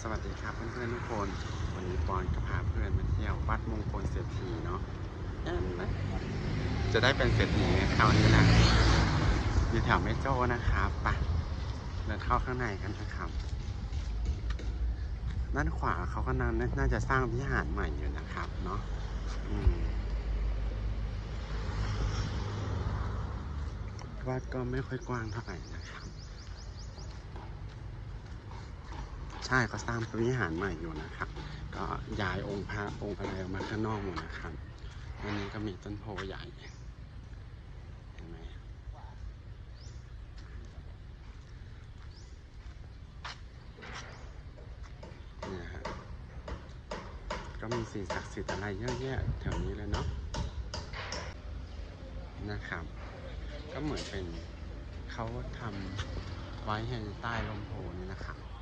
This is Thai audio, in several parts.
สวัสดีครับเพื่อนๆทุกคน วันนี้ปอนก็พาเพื่อนมาเที่ยววัดมงคลเศรษฐีเนาะเห็นไหมจะได้เป็นเศรษฐีคราวนี้นะอยู่แถวแม่โจ้นะครับไปะเดินเข้าข้างในกันนะครับด้านขวาเขาก็น่าน่าจะสร้างวิหารใหม่อยู่นะครับเนาะอืมวัดก็ไม่ค่อยกว้างเท่าไหร่นะครับ ใช่เขาสร้างพระวิหารใหม่อยู่นะครับ ก็ย้ายองค์พระองค์อะไรออกมาข้างนอกหมดนะครับอันนี้ก็มีต้นโพใหญ่เห็นไหมนี่ฮะก็มีสิ่งศักดิ์สิทธิ์อะไรเยอะแยะแถวนี้เลยเนาะนะครับ ก็เหมือนเป็นเขาทำไว้ให้ใต้ลมโพนี่นะครับ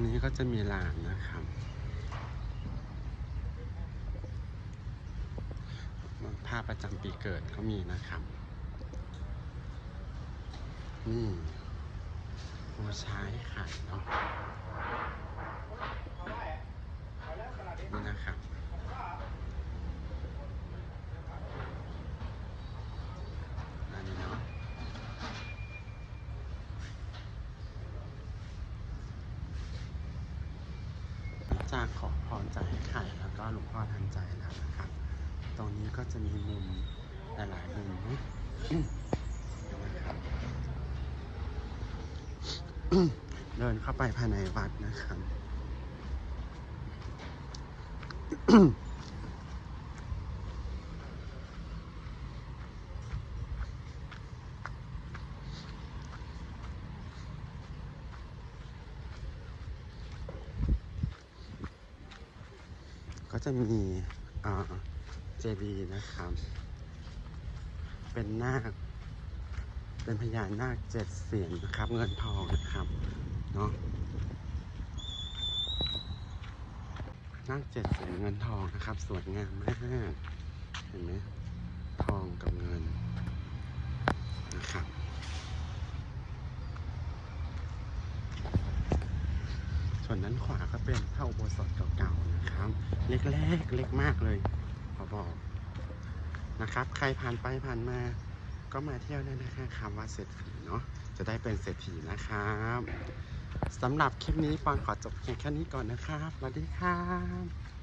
รงนี้ก็จะมีลานนะครับภาพประจำปีเกิดก็มีนะครับนี่โอใช้ขายเนาะนี่นะครับ อันนี้เนาะ จากขอพรจากให้ไข่แล้วก็หลวงพ่อทันใจแล้วนะครับ ตรงนี้ก็จะมีมุมหลายๆมุมนะครับเดินเข้าไปภายในวัดนะครับ จะมีเจดีย์นะครับ เป็นนาค เป็นพญานาคเจ็ดเสียนนะครับ เงินทองนะครับเนาะนาคเจ็ดเสียนเงินทองนะครับ สวยงามมากเห็นไหมทองกับเงินนะครับ ส่วน ด้านขวาก็เป็นพระอุโบสถเก่าๆนะครับ เล็กๆเล็กมากเลยขอบอกนะครับ ใครผ่านไปผ่านมา ก็มาเที่ยวได้นะคะคำว่าเศรษฐีเนาะจะได้เป็นเศรษฐีนะครับสำหรับคลิปนี้ปอนขอจบเพียงแค่นี้ก่อนนะครับสวัสดีครับ